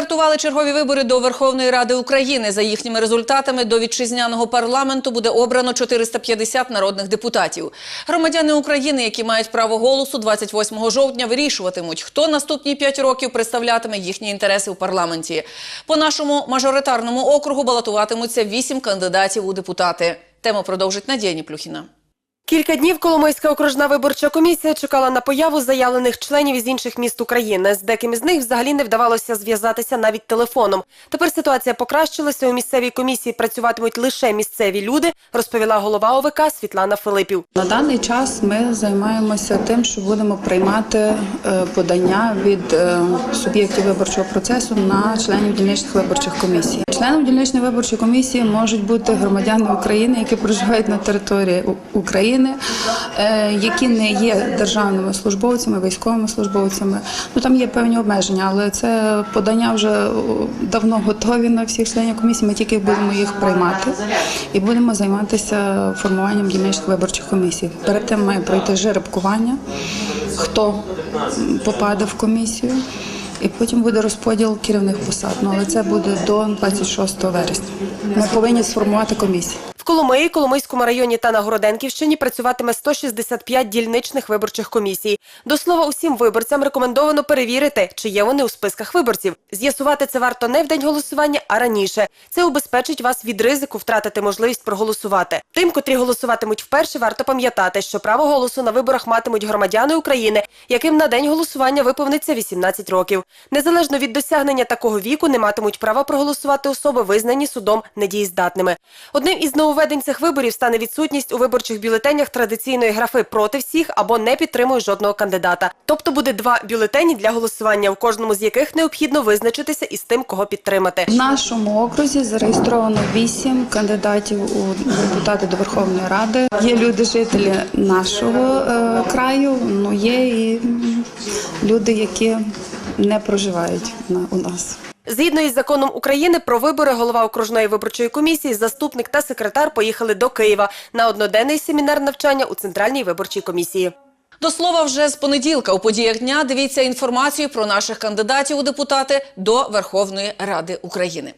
Стартували чергові вибори до Верховної Ради України. За їхніми результатами до вітчизняного парламенту буде обрано 450 народних депутатів. Громадяни України, які мають право голосу, 28 жовтня вирішуватимуть, хто наступні 5 років представлятиме їхні інтереси у парламенті. По нашому мажоритарному округу балотуватимуться 8 кандидатів у депутати. Тему продовжить Надія Ніплюхіна. Кілька днів Коломийська окружна виборча комісія чекала на появу заявлених членів із інших міст України. З деким із них взагалі не вдавалося зв'язатися навіть телефоном. Тепер ситуація покращилася. У місцевій комісії працюватимуть лише місцеві люди, розповіла голова ОВК Світлана Филипів. На даний час ми займаємося тим, що будемо приймати е, подання від е, суб'єктів виборчого процесу на членів дільничних виборчих комісій. Членом дільничної виборчої комісії можуть бути громадяни України, які проживають на території України, е, які не є державними службовцями, військовими службовцями. Ну там є певні обмеження, але це подання вже давно готові на всіх членів комісії. Ми тільки будемо їх приймати і будемо займатися формуванням дільничних виборчих комісій. Перед тим має пройти жеребкування, хто попаде в комісію. І потім буде розподіл керівних посад. Ну але це буде до 26 вересня. Ми повинні сформувати комісію. Коломиї, Коломийському районі та на Городенківщині працюватиме 165 дільничних виборчих комісій. До слова, усім виборцям рекомендовано перевірити, чи є вони у списках виборців. З'ясувати це варто не в день голосування, а раніше. Це убезпечить вас від ризику втратити можливість проголосувати. Тим, котрі голосуватимуть вперше, варто пам'ятати, що право голосу на виборах матимуть громадяни України, яким на день голосування виповниться 18 років. Незалежно від досягнення такого віку, не матимуть права проголосувати особи, визнані судом недієздатними. Одним із нововведень цих виборів стане відсутність у виборчих бюлетенях традиційної графи проти всіх або не підтримую жодного кандидата. Тобто буде два бюлетені для голосування, в кожному з яких необхідно визначитися із тим, кого підтримати. В нашому окрузі зареєстровано вісім кандидатів у депутати до Верховної Ради. Є люди, жителі нашого е, краю, ну є і люди, які не проживають на у нас. Згідно із законом України про вибори, голова окружної виборчої комісії, заступник та секретар поїхали до Києва на одноденний семінар навчання у центральній виборчій комісії. До слова, вже з понеділка у подіях дня дивіться інформацію про наших кандидатів у депутати до Верховної Ради України.